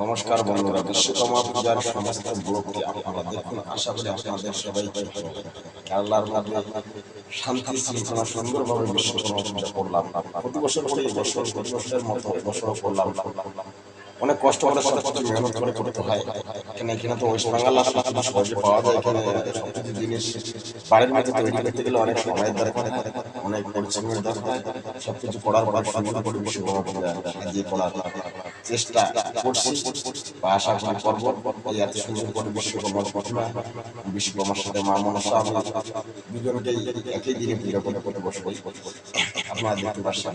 নমস্কার বন্ধুরা বিশ্বকর্মা পূজার সমস্ত ব্লগটি আপনারা দেখুন। আশা করি আপনাদের সবাই কেরালার মধ্যে শান্তি, শৃঙ্খলা, সুন্দরভাবে বিশ্বকর্মা পূজা করলাম। প্রতি বছর করে বছর, প্রতি বছরের মতো এবছরও করলাম। অনেক কষ্ট করে সাথে সাথে মেহনত করে করতে হয়। এখানে এখানে তো ওয়েস্ট বেঙ্গল আসলে সহজে পাওয়া যায়। এখানে সবকিছু জিনিস বাড়ির মধ্যে তৈরি করতে গেলে অনেক সময়ের দরকার অনেক পরিশ্রমের দরকার সবকিছু করার পর সুন্দর করে বিশ্বকর্মা সাজিয়ে করার চেষ্টা করছি বা আশা করি করব। এত সুন্দর করে বিশ্বকর্মার প্রতিমা, বিশ্বকর্মার সাথে মা মনসা আমি দুজনকেই একই দিনে পূজা করে করতে বসে আপনারা দেখতে পাচ্ছেন।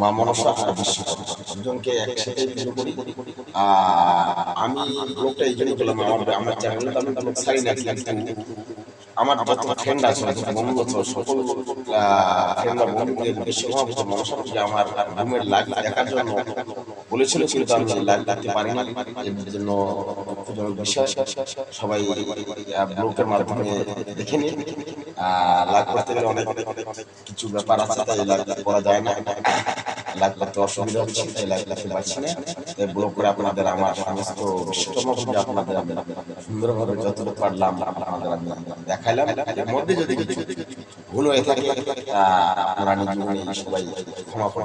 মা মনসা আর বিশ্বকর্মা দুজনকে একসাথে পুজো করি। আমি ব্লগটা এই জন্য করলাম আমার আমার চ্যানেলে তো ছাড়ি না, কিন্তু আমার যত ফ্রেন্ড আছে বন্ধু আছে, সকল ফ্রেন্ডরা বন্ধুদের বিশ্বকর্মা মনসা আমার রুমের লাইভ দেখার জন্য বলেছিল কিন্তু আমি লাইভ দেখতে পারি না এর জন্য দুঃখজনক বিষয় সবাই ব্লগের মাধ্যমে দেখে নিন। লাইভ করতে গেলে অনেক অনেক কিছু ব্যাপার আছে তাই লাইভ করা যায় না। লাইভ করতে অসুবিধা হচ্ছে তাই লাইভ করতে পারছি না। তাই ব্লগ করে আপনাদের আমার সমস্ত বিশ্বকর্মা আপনাদের সুন্দরভাবে যতটুকু পারলাম আপনাদের দেখাইলাম। এর মধ্যে যদি কিছু ভুল হয়ে থাকে আপনারা নিজে সবাই ক্ষমা করে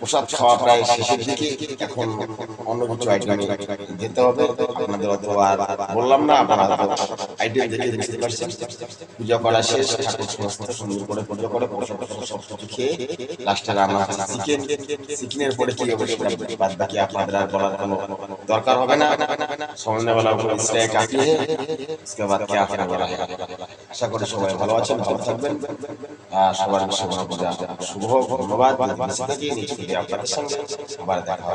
প্রসাদ খাওয়া প্রায় শেষের দিকে এখন অন্য কিছু আইটেমে যেতে হবে। আপনাদের অত আর বললাম না আপনারা দরকার হবে না। সন্ধ্যাবেলা আশা করি সবাই ভালো আছেন, ভালো থাকবেন। আর সবার শুভ ধন্যবাদ। আপনাদের সঙ্গে আবার দেখা হবে।